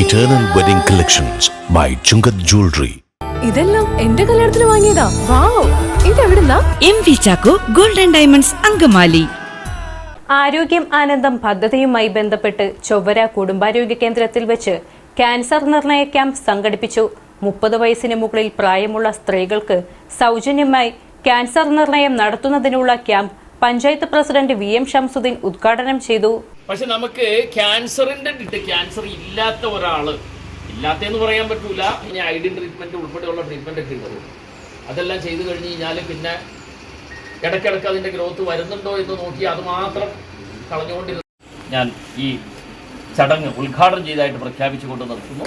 Eternal wedding collections by Chungath jewellery ഇതെല്ലാം എന്റെ കല്യാണത്തിന് വാങ്ങിയതാ. Wow ഇതെവിടുന്നാ? M V Chacko golden diamonds Angamaly. ആരോഗ്യം ആനന്ദം പദ്ധതിയുമായി ബന്ധപ്പെട്ട് ചൊവ്വര കുടുംബാരോഗ്യ കേന്ദ്രത്തിൽ വെച്ച് ക്യാൻസർ നിർണയ ക്യാമ്പ് സംഘടിപ്പിച്ചു. മുപ്പത് വയസ്സിന് മുകളിൽ പ്രായമുള്ള സ്ത്രീകൾക്ക് സൗജന്യമായി ക്യാൻസർ നിർണയം നടത്തുന്നതിനുള്ള camp panchayat president V M Shamsuddin ഉദ്ഘാടനം ചെയ്തു. പക്ഷെ നമുക്ക് ക്യാൻസറിന്റെ ഡിറ്റ് ക്യാൻസർ ഇല്ലാത്ത ഒരാൾ ഇല്ലാത്തെന്ന് പറയാൻ പറ്റൂല. ഇനി ഐഡിൻ ട്രീറ്റ്മെന്റ് ഉൾപ്പെടെയുള്ള ട്രീറ്റ്മെന്റ് ഒക്കെ ഉണ്ട്. അതെല്ലാം ചെയ്തു കഴിഞ്ഞ് കഴിഞ്ഞാൽ പിന്നെ ഇടയ്ക്കിടയ്ക്ക് അതിന്റെ ഗ്രോത്ത് വരുന്നുണ്ടോ എന്ന് നോക്കി അത് മാത്രം കളഞ്ഞുകൊണ്ടിരുന്നു ഞാൻ ഈ ചടങ്ങ് ഉദ്ഘാടനം ചെയ്തതായിട്ട് പ്രഖ്യാപിച്ചുകൊണ്ട് നിർത്തുന്നു.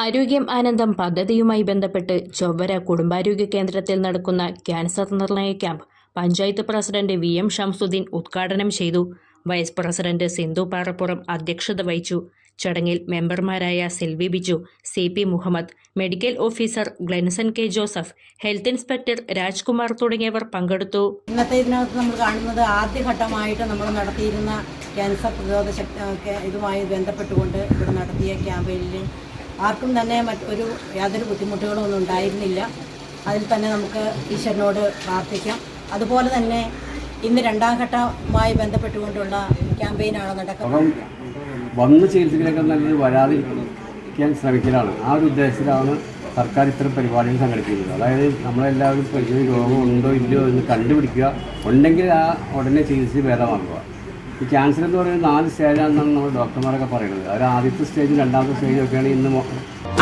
ആരോഗ്യം ആനന്ദം പദ്ധതിയുമായി ബന്ധപ്പെട്ട് ചൊവ്വര കുടുംബാരോഗ്യ കേന്ദ്രത്തിൽ നടക്കുന്ന ക്യാൻസർ നിർണയ camp panchayat president V M Shamsuddin ഉദ്ഘാടനം ചെയ്തു. വൈസ് പ്രസിഡന്റ് സിന്ധു പാറപ്പുറം അധ്യക്ഷത വഹിച്ചു. ചടങ്ങിൽ മെമ്പർമാരായ Silvy Biju C P Muhammad medical officer Glenson K Joseph health inspector Rajkumar തുടങ്ങിയവർ പങ്കെടുത്തു. ഇന്നത്തെ ഇതിനകത്ത് നമ്മൾ കാണുന്നത് ആദ്യഘട്ടമായിട്ട് നമ്മൾ നടത്തിയിരുന്ന ക്യാൻസർ പ്രതിരോധ ശക്തി ഇതുമായി ബന്ധപ്പെട്ടുകൊണ്ട് ഇവിടെ നടത്തിയ ക്യാമ്പയിനിൽ ആർക്കും തന്നെ മറ്റൊരു യാതൊരു ബുദ്ധിമുട്ടുകളും ഒന്നും ഉണ്ടായിരുന്നില്ല. അതിൽ തന്നെ നമുക്ക് ഈശ്വരനോട് പ്രാർത്ഥിക്കാം. അതുപോലെ തന്നെ ഇന്ന് രണ്ടാം ഘട്ടമായി ബന്ധപ്പെട്ടുകൊണ്ടുള്ള ക്യാമ്പയിനാണ് നടക്കുന്നത്. വന്ന് ചികിത്സിക്കലൊക്കെ നല്ലത് വരാതിരിക്കാൻ ശ്രമിക്കലാണ്. ആ ഒരു ഉദ്ദേശത്തിലാണ് സർക്കാർ ഇത്തരം പരിപാടികൾ സംഘടിപ്പിക്കുന്നത്. അതായത് നമ്മളെല്ലാവരും പരിശോധന രോഗം ഉണ്ടോ ഇല്ലയോ എന്ന് കണ്ടുപിടിക്കുക. ഉണ്ടെങ്കിൽ ആ ഉടനെ ചികിത്സ ഭേദമാക്കുക. ഈ ക്യാൻസർ എന്ന് പറയുന്നത് നാല് സ്റ്റേജാണെന്നാണ് നമ്മൾ ഡോക്ടർമാരൊക്കെ പറയുന്നത്. അവർ ആദ്യത്തെ സ്റ്റേജ് രണ്ടാമത്തെ സ്റ്റേജ് ഒക്കെയാണ് ഇന്ന്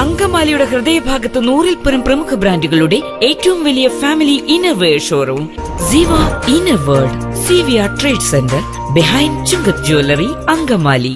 അങ്കമാലിയുടെ ഹൃദയഭാഗത്ത് നൂറിൽ പരം പ്രമുഖ ബ്രാൻഡുകളുടെ ഏറ്റവും വലിയ family innerwear showroom Ziva inner world C V R trade centre behind Chungath jewellery Angamaly.